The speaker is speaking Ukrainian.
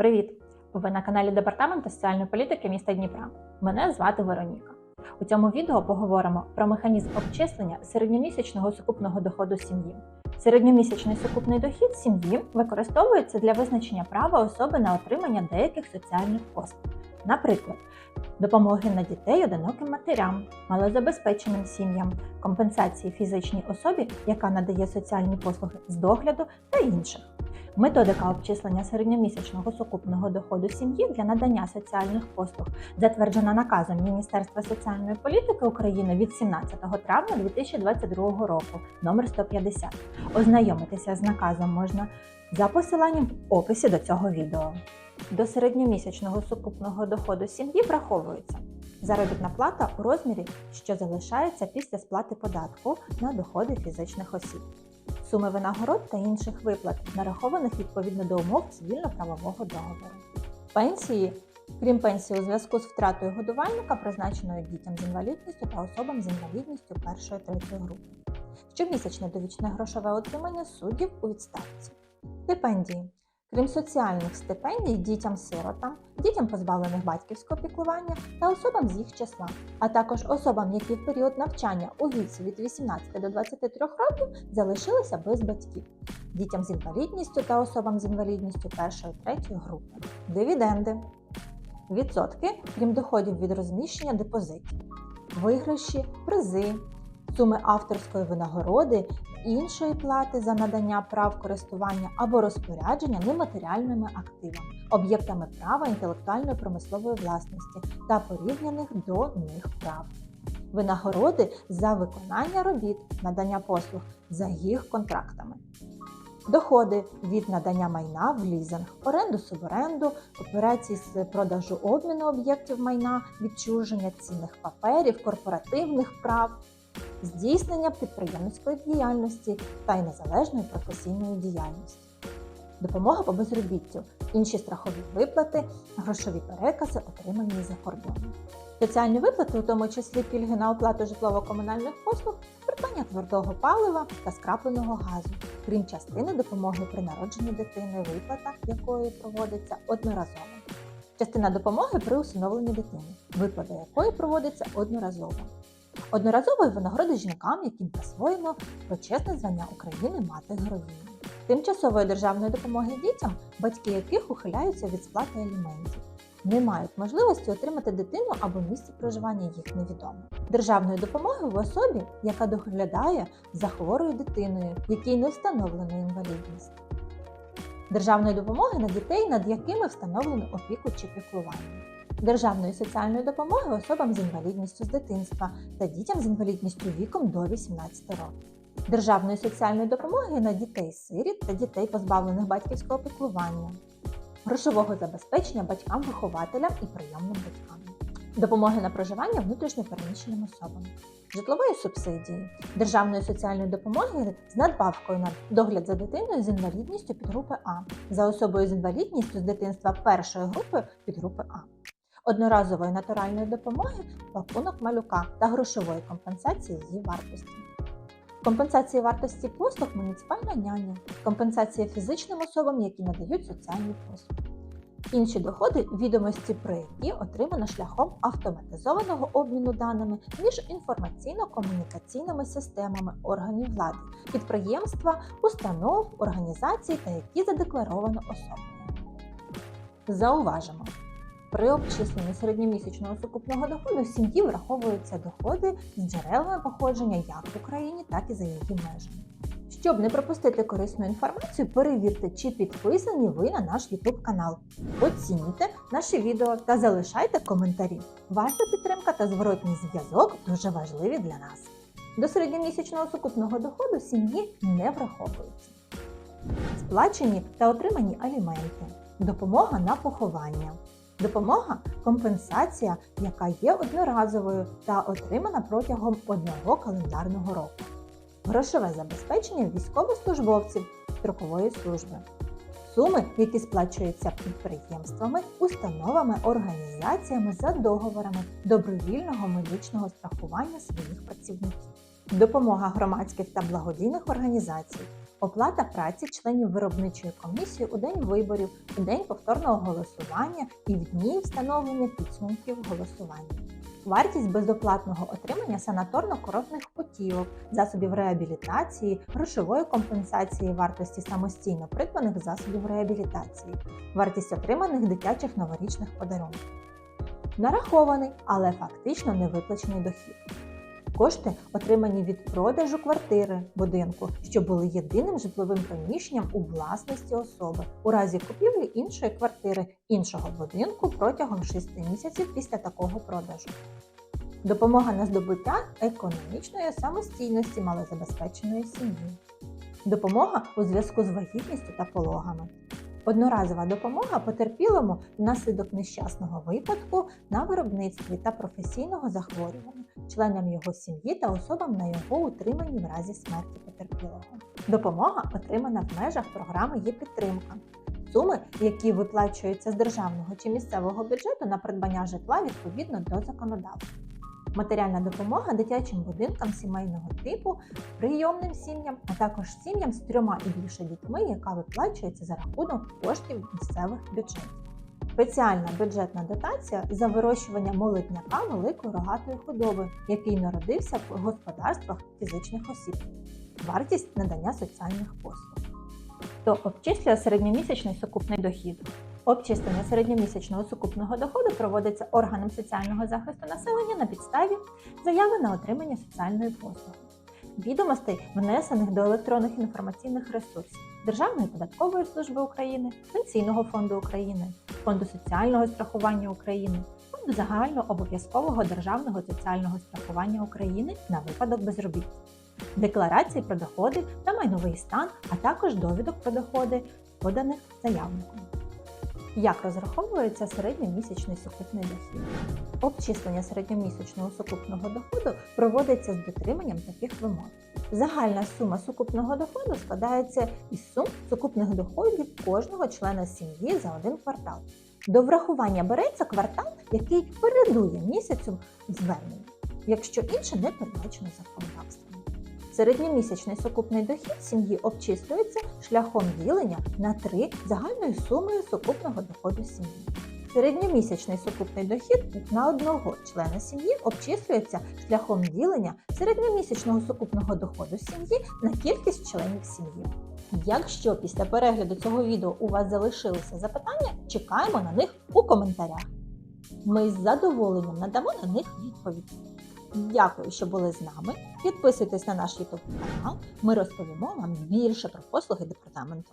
Привіт! Ви на каналі Департаменту соціальної політики міста Дніпра. Мене звати Вероніка. У цьому відео поговоримо про механізм обчислення середньомісячного сукупного доходу сім'ї. Середньомісячний сукупний дохід сім'ї використовується для визначення права особи на отримання деяких соціальних послуг, наприклад, допомоги на дітей одиноким матерям, малозабезпеченим сім'ям, компенсації фізичній особі, яка надає соціальні послуги з догляду та інших. Методика обчислення середньомісячного сукупного доходу сім'ї для надання соціальних послуг затверджена наказом Міністерства соціальної політики України від 17 травня 2022 року номер 150. Ознайомитися з наказом можна за посиланням в описі до цього відео. До середньомісячного сукупного доходу сім'ї враховується заробітна плата у розмірі, що залишається після сплати податку на доходи фізичних осіб суми винагород та інших виплат, нарахованих відповідно до умов цивільно-правового договору. Пенсії, крім пенсії у зв'язку з втратою годувальника, призначеної дітям з інвалідністю та особам з інвалідністю першої третьої групи. Щомісячне довічне грошове отримання суддів у відставці. Стипендії. Крім соціальних стипендій дітям-сиротам, дітям позбавлених батьківського піклування та особам з їх числа, а також особам, які в період навчання у віці від 18 до 23 років залишилися без батьків, дітям з інвалідністю та особам з інвалідністю першої третьої групи, дивіденди, відсотки, крім доходів від розміщення депозитів, виграші, призи, суми авторської винагороди іншої плати за надання прав користування або розпорядження нематеріальними активами, об'єктами права інтелектуальної промислової власності та порівняних до них прав. Винагороди за виконання робіт, надання послуг за їх контрактами. Доходи від надання майна в лізинг, оренду суборенду, операції з продажу обміну об'єктів майна, відчуження цінних паперів, корпоративних прав, здійснення підприємницької діяльності та й незалежної професійної діяльності, допомога по безробіттю, інші страхові виплати, грошові перекази, отримані за кордоном. Соціальні виплати, у тому числі пільги на оплату житлово-комунальних послуг, придбання твердого палива та скрапленого газу, крім частини допомоги при народженні дитини, виплата якої проводиться одноразово. Частина допомоги при усиновленні дитини, виплата якої проводиться одноразово. Одноразової винагороди жінкам, яким присвоєно почесне звання України мати героїні. Тимчасової державної допомоги дітям, батьки яких ухиляються від сплати аліментів, не мають можливості отримати дитину або місце проживання їх невідомо. Державної допомоги в особі, яка доглядає за хворою дитиною, якій не встановлено інвалідність. Державної допомоги на дітей, над якими встановлено опіку чи піклування державної соціальної допомоги особам з інвалідністю з дитинства та дітям з інвалідністю віком до 18 років, державної соціальної допомоги на дітей-сиріт та дітей, позбавлених батьківського піклування, грошового забезпечення батькам-вихователям і прийомним батькам, допомоги на проживання внутрішньопереміщеним особам. Житлової субсидії, державної соціальної допомоги з надбавкою на догляд за дитиною з інвалідністю підгрупи А, за особою з інвалідністю з дитинства першої групи підгрупи А одноразової натуральної допомоги, пакунок малюка та грошової компенсації її вартості. Компенсації вартості послуг муніципальна няня, компенсація фізичним особам, які надають соціальні послуги. Інші доходи, відомості про які отримано шляхом автоматизованого обміну даними між інформаційно-комунікаційними системами органів влади, підприємства, установ, організацій та які задекларовано особою. Зауважимо, при обчисленні середньомісячного сукупного доходу сім'ї враховуються доходи з джерелами походження як в Україні, так і за її межами. Щоб не пропустити корисну інформацію, перевірте, чи підписані ви на наш YouTube канал. Оцінюйте наші відео та залишайте коментарі. Ваша підтримка та зворотній зв'язок дуже важливі для нас. До середньомісячного сукупного доходу сім'ї не враховуються. Сплачені та отримані аліменти, допомога на поховання. Допомога компенсація, яка є одноразовою та отримана протягом одного календарного року. Грошове забезпечення військовослужбовців строкової служби. Суми, які сплачуються підприємствами, установами, організаціями за договорами добровільного медичного страхування своїх працівників. Допомога громадських та благодійних організацій, Оплата праці членів виробничої комісії у день виборів, у день повторного голосування і в дні встановлення підсумків голосування. Вартість безоплатного отримання санаторно-курортних путівок, засобів реабілітації, грошової компенсації вартості самостійно придбаних засобів реабілітації, вартість отриманих дитячих новорічних подарунків. Нарахований, але фактично не виплачений дохід. Кошти, отримані від продажу квартири будинку, що були єдиним житловим приміщенням у власності особи, у разі купівлі іншої квартири іншого будинку протягом 6 місяців після такого продажу. Допомога на здобуття економічної самостійності малозабезпеченої сім'ї. Допомога у зв'язку з вагітністю та пологами. Одноразова допомога потерпілому внаслідок нещасного випадку на виробництві та професійного захворювання, членам його сім'ї та особам на його утриманні в разі смерті потерпілого. Допомога отримана в межах програми є підтримка. Суми, які виплачуються з державного чи місцевого бюджету на придбання житла відповідно до законодавства. Матеріальна допомога дитячим будинкам сімейного типу, прийомним сім'ям, а також сім'ям з трьома і більше дітьми, яка виплачується за рахунок коштів місцевих бюджетів. Спеціальна бюджетна дотація за вирощування молодняка великої рогатої худоби, який народився в господарствах фізичних осіб. Вартість надання соціальних послуг. Хто обчислює середньомісячний сукупний дохід? Обчислення середньомісячного сукупного доходу проводиться органом соціального захисту населення на підставі заяви на отримання соціальної послуги, відомостей, внесених до електронних інформаційних ресурсів Державної податкової служби України, Пенсійного фонду України, Фонду соціального страхування України, Фонду загальнообов'язкового державного соціального страхування України на випадок безробіття. Декларації про доходи та майновий стан, а також довідок про доходи, поданих заявником. Як розраховується середньомісячний сукупний дохід? Обчислення середньомісячного сукупного доходу проводиться з дотриманням таких вимог. Загальна сума сукупного доходу складається із сум сукупних доходів кожного члена сім'ї за один квартал. До врахування береться квартал, який передує місяцю звернення, якщо інше не передбачено законодавством. Середньомісячний сукупний дохід сім'ї обчислюється шляхом ділення на 3 загальною сумою сукупного доходу сім'ї. Середньомісячний сукупний дохід на одного члена сім'ї обчислюється шляхом ділення середньомісячного сукупного доходу сім'ї на кількість членів сім'ї. Якщо після перегляду цього відео у вас залишилися запитання, чекаємо на них у коментарях. Ми з задоволенням надамо на них відповідь. Дякую, що були з нами. Підписуйтесь на наш YouTube канал. Ми розповімо вам більше про послуги департаменту.